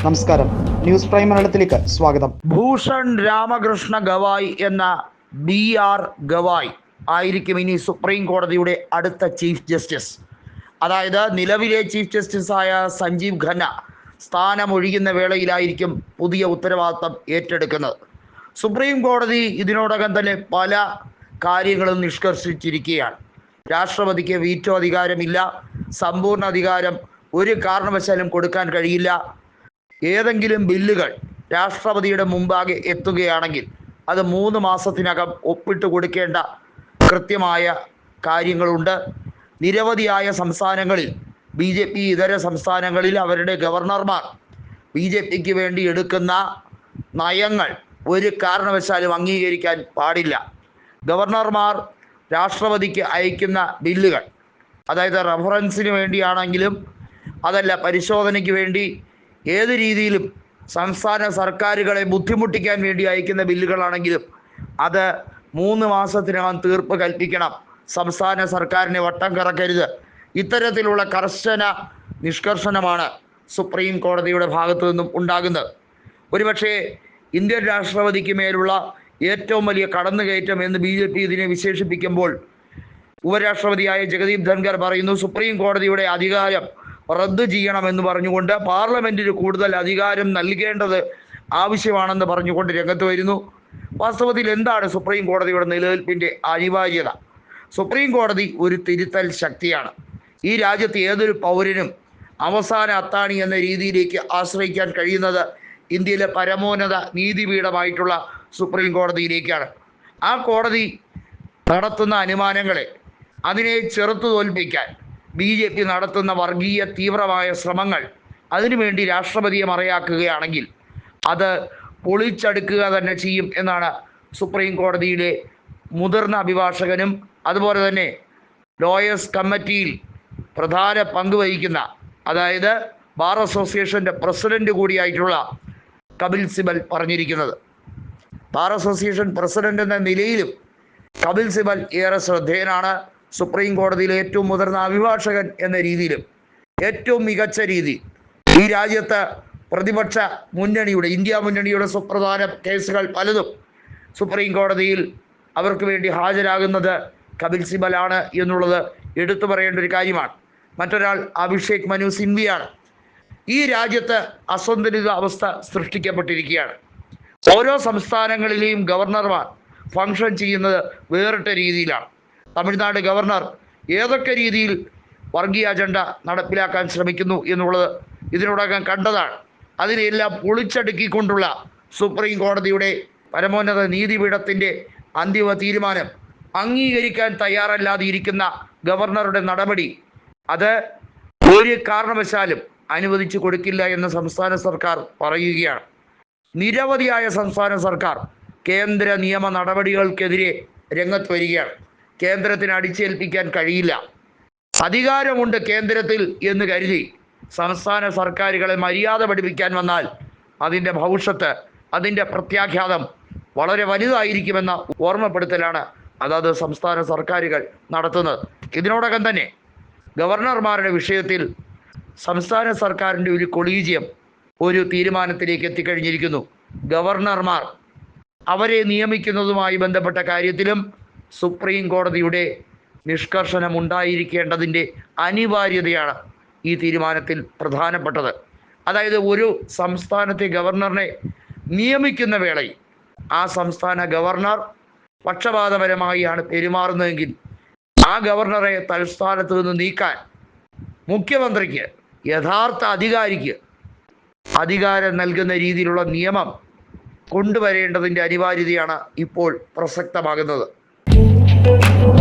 നമസ്കാരം. News prime മലയാളത്തിലേക്ക് സ്വാഗതം. ഭൂഷൺ രാമകൃഷ്ണ ഗവായ് എന്ന ബി ആർ ഗവായ് ആയിരിക്കും ഇനി സുപ്രീം കോടതിയുടെ അടുത്ത ചീഫ് ജസ്റ്റിസ്. അതായത് നിലവിലെ ചീഫ് ജസ്റ്റിസായ സഞ്ജീവ് ഖന്ന സ്ഥാനമൊഴിയുന്ന വേളയിലായിരിക്കും പുതിയ ഉത്തരവാദിത്തം ഏറ്റെടുക്കുന്നത്. സുപ്രീം കോടതി ഇതിനോടകം തന്നെ പല കാര്യങ്ങളും നിഷ്കർഷിച്ചിരിക്കുകയാണ്. രാഷ്ട്രപതിക്ക് വീറ്റോ അധികാരമില്ല സമ്പൂർണ അധികാരം ഒരു കാരണവശാലും കൊടുക്കാൻ കഴിയില്ല ഏതെങ്കിലും ബില്ലുകൾ രാഷ്ട്രപതിയുടെ മുമ്പാകെ എത്തുകയാണെങ്കിൽ അത് മൂന്ന് മാസത്തിനകം ഒപ്പിട്ട് കൊടുക്കേണ്ട കൃത്യമായ കാര്യങ്ങളുണ്ട്. നിരവധിയായ സംസ്ഥാനങ്ങളിൽ ബി ജെ പി ഇതര സംസ്ഥാനങ്ങളിൽ അവരുടെ ഗവർണർമാർ ബി ജെ പിക്ക് വേണ്ടി എടുക്കുന്ന നയങ്ങൾ ഒരു കാരണവശാലും അംഗീകരിക്കാൻ പാടില്ല. ഗവർണർമാർ രാഷ്ട്രപതിക്ക് അയക്കുന്ന ബില്ലുകൾ അതായത് റഫറൻസിന് വേണ്ടിയാണെങ്കിലും അതല്ല പരിശോധനയ്ക്ക് വേണ്ടി ഏത് രീതിയിലും സംസ്ഥാന സർക്കാരുകളെ ബുദ്ധിമുട്ടിക്കാൻ വേണ്ടി അയക്കുന്ന ബില്ലുകളാണെങ്കിലും അത് മൂന്ന് മാസത്തിനകം തീർപ്പ് കൽപ്പിക്കണം. സംസ്ഥാന സർക്കാരിനെ വട്ടം കറക്കരുത്. ഇത്തരത്തിലുള്ള കർശന നിഷ്കർഷണമാണ് സുപ്രീം കോടതിയുടെ ഭാഗത്തു നിന്നും ഉണ്ടാകുന്നത്. ഒരുപക്ഷേ ഇന്ത്യൻ രാഷ്ട്രപതിക്ക് മേലുള്ള ഏറ്റവും വലിയ കടന്നുകയറ്റം എന്ന് ബി ജെ പി ഇതിനെ വിശേഷിപ്പിക്കുമ്പോൾ ഉപരാഷ്ട്രപതിയായ ജഗദീപ് ധൻഖർ പറയുന്നു സുപ്രീം കോടതിയുടെ അധികാരം റദ്ദു ചെയ്യണമെന്ന് പറഞ്ഞുകൊണ്ട് പാർലമെന്റിന് കൂടുതൽ അധികാരം നൽകേണ്ടത് ആവശ്യമാണെന്ന് പറഞ്ഞുകൊണ്ട് രംഗത്ത് വരുന്നു. വാസ്തവത്തിൽ എന്താണ് സുപ്രീം കോടതിയുടെ നിലനിൽപ്പിന്റെ അനിവാര്യത? സുപ്രീം കോടതി ഒരു തിരുത്തൽ ശക്തിയാണ്. ഈ രാജ്യത്ത് ഏതൊരു പൗരനും അവസാന അത്താണി എന്ന രീതിയിലേക്ക് ആശ്രയിക്കാൻ കഴിയുന്നത് ഇന്ത്യയിലെ പരമോന്നത നീതിപീഠമായിട്ടുള്ള സുപ്രീം കോടതിയിലേക്കാണ്. ആ കോടതി നടത്തുന്ന അനുമാനങ്ങളെ അതിനെ ചെറുത്തു തോൽപ്പിക്കാൻ ബി ജെ പി നടത്തുന്ന വർഗീയ തീവ്രമായ ശ്രമങ്ങൾ അതിനുവേണ്ടി രാഷ്ട്രപതിയെ മറയാക്കുകയാണെങ്കിൽ അത് പൊളിച്ചടുക്കുക തന്നെ ചെയ്യും എന്നാണ് സുപ്രീം കോടതിയിലെ മുതിർന്ന അഭിഭാഷകനും അതുപോലെ തന്നെ ലോയേഴ്സ് കമ്മിറ്റിയിൽ പ്രധാന പങ്ക് വഹിക്കുന്ന അതായത് ബാർ അസോസിയേഷന്റെ പ്രസിഡന്റ് കൂടിയായിട്ടുള്ള കപിൽ സിബൽ പറഞ്ഞിരിക്കുന്നത്. ബാർ അസോസിയേഷൻ പ്രസിഡന്റ് എന്ന നിലയിലും കപിൽ സിബൽ ഏറെ ശ്രദ്ധേയനാണ്. സുപ്രീം കോടതിയിലെ ഏറ്റവും മുതിർന്ന അഭിഭാഷകൻ എന്ന രീതിയിലും ഏറ്റവും മികച്ച രീതി ഈ രാജ്യത്ത് പ്രതിപക്ഷ മുന്നണിയുടെ ഇന്ത്യ മുന്നണിയുടെ സുപ്രധാന കേസുകൾ പലതും സുപ്രീം കോടതിയിൽ അവർക്ക് വേണ്ടി ഹാജരാകുന്നത് കപിൽ സിബലാണ് എന്നുള്ളത് എടുത്തു പറയേണ്ട ഒരു കാര്യമാണ്. മറ്റൊരാൾ അഭിഷേക് മനു സിൻവിയാണ്. ഈ രാജ്യത്ത് അസന്തുലിത അവസ്ഥ സൃഷ്ടിക്കപ്പെട്ടിരിക്കുകയാണ്. ഓരോ സംസ്ഥാനങ്ങളിലെയും ഗവർണർമാർ ഫങ്ഷൻ ചെയ്യുന്നത് വേറിട്ട രീതിയിലാണ്. തമിഴ്നാട് ഗവർണർ ഏതൊക്കെ രീതിയിൽ വർഗീയ അജണ്ട നടപ്പിലാക്കാൻ ശ്രമിക്കുന്നു എന്നുള്ളത് ഇതിനോടകം കണ്ടതാണ്. അതിനെല്ലാം പൊളിച്ചടുക്കിക്കൊണ്ടുള്ള സുപ്രീം കോടതിയുടെ പരമോന്നത നീതിപീഠത്തിന്റെ അന്തിമ തീരുമാനം അംഗീകരിക്കാൻ തയ്യാറല്ലാതെ ഇരിക്കുന്ന ഗവർണറുടെ നടപടി അത് ഒരു കാരണവശാലും അനുവദിച്ചു കൊടുക്കില്ല എന്ന് സംസ്ഥാന സർക്കാർ പറയുകയാണ്. നിരവധിയായ സംസ്ഥാന സർക്കാർ കേന്ദ്ര നിയമ നടപടികൾക്കെതിരെ രംഗത്ത് വരികയാണ്. കേന്ദ്രത്തിന് അടിച്ചേൽപ്പിക്കാൻ കഴിയില്ല. അധികാരമുണ്ട് കേന്ദ്രത്തിൽ എന്ന് കരുതി സംസ്ഥാന സർക്കാരുകളെ മര്യാദ പഠിപ്പിക്കാൻ വന്നാൽ അതിന്റെ ഭവിഷ്യത്ത് അതിന്റെ പ്രത്യാഘാതം വളരെ വലുതായിരിക്കുമെന്ന ഓർമ്മപ്പെടുത്തലാണ് അതാത് സംസ്ഥാന സർക്കാരുകൾ നടത്തുന്നത്. ഇതിനോടകം തന്നെ ഗവർണർമാരുടെ വിഷയത്തിൽ സംസ്ഥാന സർക്കാരിന്റെ ഒരു കൊളീജിയം ഒരു തീരുമാനത്തിലേക്ക് എത്തിക്കഴിഞ്ഞിരിക്കുന്നു. ഗവർണർമാർ അവരെ നിയമിക്കുന്നതുമായി ബന്ധപ്പെട്ട കാര്യത്തിലും സുപ്രീം കോടതിയുടെ നിഷ്കർഷണം ഉണ്ടായിരിക്കേണ്ടതിന്റെ അനിവാര്യതയാണ് ഈ തീരുമാനത്തിൽ പ്രധാനപ്പെട്ടത്. അതായത് ഒരു സംസ്ഥാനത്തെ ഗവർണറിനെ നിയമിക്കുന്ന വേളയിൽ ആ സംസ്ഥാന ഗവർണർ പക്ഷപാതപരമായാണ് പെരുമാറുന്നതെങ്കിൽ ആ ഗവർണറെ തൽസ്ഥാനത്ത് നിന്ന് നീക്കാൻ മുഖ്യമന്ത്രിക്ക് യഥാർത്ഥ അധികാരിക്ക് അധികാരം നൽകുന്ന രീതിയിലുള്ള നിയമം കൊണ്ടുവരേണ്ടതിന്റെ അനിവാര്യതയാണ് ഇപ്പോൾ പ്രസക്തമാകുന്നത്. Thank you.